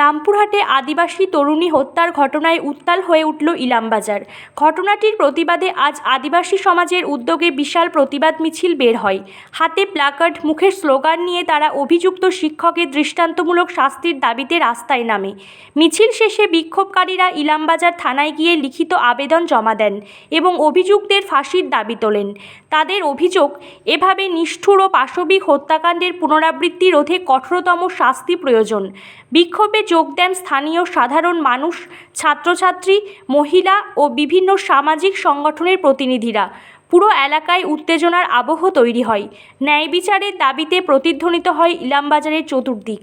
রামপুরহাটে আদিবাসী তরুণী হত্যার ঘটনায় উত্তাল হয়ে উঠল ইলামবাজার। ঘটনাটির প্রতিবাদে আজ আদিবাসী সমাজের উদ্যোগে বিশাল প্রতিবাদ মিছিল বের হয়। হাতে প্ল্যাকার্ড মুখের স্লোগান নিয়ে তারা অভিযুক্ত শিক্ষকের দৃষ্টান্তমূলক শাস্তির দাবিতে রাস্তায় নামে। মিছিল শেষে বিক্ষোভকারীরা ইলামবাজার থানায় গিয়ে লিখিত আবেদন জমা দেন এবং অভিযুক্তের ফাঁসির দাবি তোলেন। তাদের অভিযোগ, এভাবে নিষ্ঠুর ও পাশবিক হত্যাকাণ্ডের পুনরাবৃত্তি রোধে কঠোরতম শাস্তি প্রয়োজন। বিক্ষোভে যোগ দেন স্থানীয় সাধারণ মানুষ, ছাত্রছাত্রী, মহিলা ও বিভিন্ন সামাজিক সংগঠনের প্রতিনিধিরা। পুরো এলাকায় উত্তেজনার আবহ তৈরি হয়। ন্যায় বিচারের দাবিতে প্রতিধ্বনিত হয় ইলামবাজারের চতুর্দিক।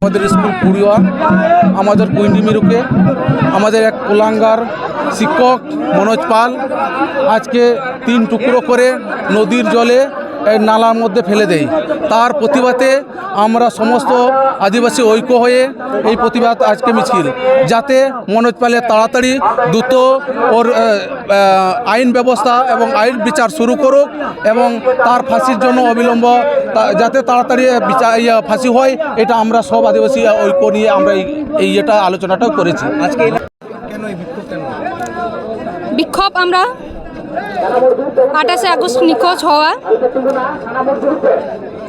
আমাদের স্কুল পুরিয়া আমাদের কুইন্ডি মিরুকে, আমাদের এক কুলাঙ্গার শিক্ষক মনোজ পাল, আজকে তিন টুকরো করে নদীর জলে নালার মধ্যে ফেলে দেয় তার প্রতিবাদে আমরা সমস্ত আদিবাসী ঐক্য হয়ে এই প্রতিবাদ আজকে মিছিল যাতে মনোজ পালের তাড়াতাড়ি দ্রুত ওর আইন ব্যবস্থা এবং আইন বিচার শুরু করুক এবং তার ফাঁসির জন্য অবিলম্ব যাতে তাড়াতাড়ি বিচার ইয়া, ফাঁসি হয় এটা আমরা সব আদিবাসী ঐক্য নিয়ে আমরা এই এই এটা আলোচনাটাও করেছি। আজকে বিক্ষোভ আমরা আঠাশে আগস্ট নিখোঁজ হওয়া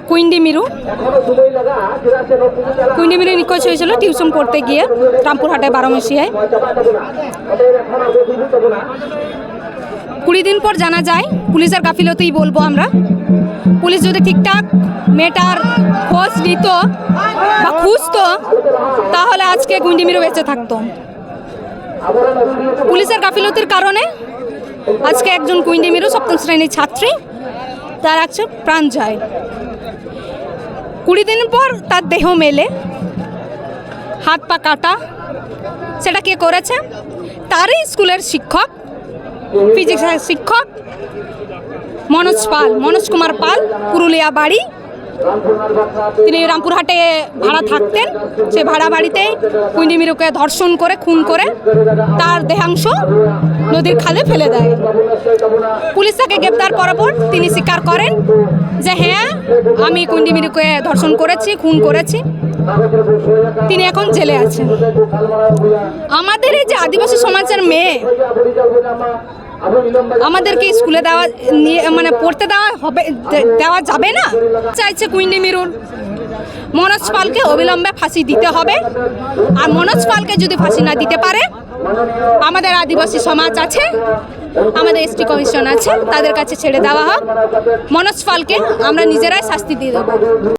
কুইন্ডি মিরু। কুইন্ডি মিরু নিখোঁজ হয়েছিল টিউশন পড়তে গিয়ে রামপুরহাটে বারোমেশিয়ায় কুড়ি দিন পর জানা যায়, পুলিশের গাফিলতেই বলব আমরা। পুলিশ যদি ঠিকঠাক মেয়েটার খোঁজ নিত বা খুঁজতো, তাহলে আজকে গুন্ডি মিরু বেঁচে থাকতো। পুলিশের গাফিলতির কারণে আজকে একজন কুইন্ডি মিরু, সপ্তম শ্রেণির ছাত্রী। তার আজকে প্রাণ যায় কুড়ি দিন পর তার দেহ মেলে, হাত পা কাটা। সেটা কে করেছে? তারই স্কুলের শিক্ষক, ফিজিক্সের শিক্ষক, মনোজ পাল। মনোজ কুমার পাল, পুরুলিয়া বাড়ি। তিনি রামপুরহাটে ভাড়া থাকতেন। সে ভাড়া বাড়িতে কুইন্ডিমিরুকে ধর্ষণ করে, খুন করে, তার দেহাংশ নদীর খালে ফেলে দেয়। পুলিশ তাকে গ্রেপ্তার করার পর তিনি স্বীকার করেন যে হ্যাঁ আমি কুইন্ডিমিরুকে ধর্ষণ করেছি, খুন করেছি। তিনি এখন জেলে আছেন। আমাদের এই যে আদিবাসী সমাজের মেয়ে আমাদেরকে স্কুলে দেওয়া, নিয়ে মানে পড়তে দেওয়া হবে দেওয়া যাবে না? চাইছে কুইন্ডি মিরুর মনোজ পালকে অবিলম্বে ফাঁসি দিতে হবে। আর মনোজ পালকে যদি ফাঁসি না দিতে পারে, আমাদের আদিবাসী সমাজ আছে, আমাদের এসটি কমিশন আছে, তাদের কাছে ছেড়ে দেওয়া হোক। মনোজ পালকে আমরা নিজেরাই শাস্তি দিয়ে দেবো।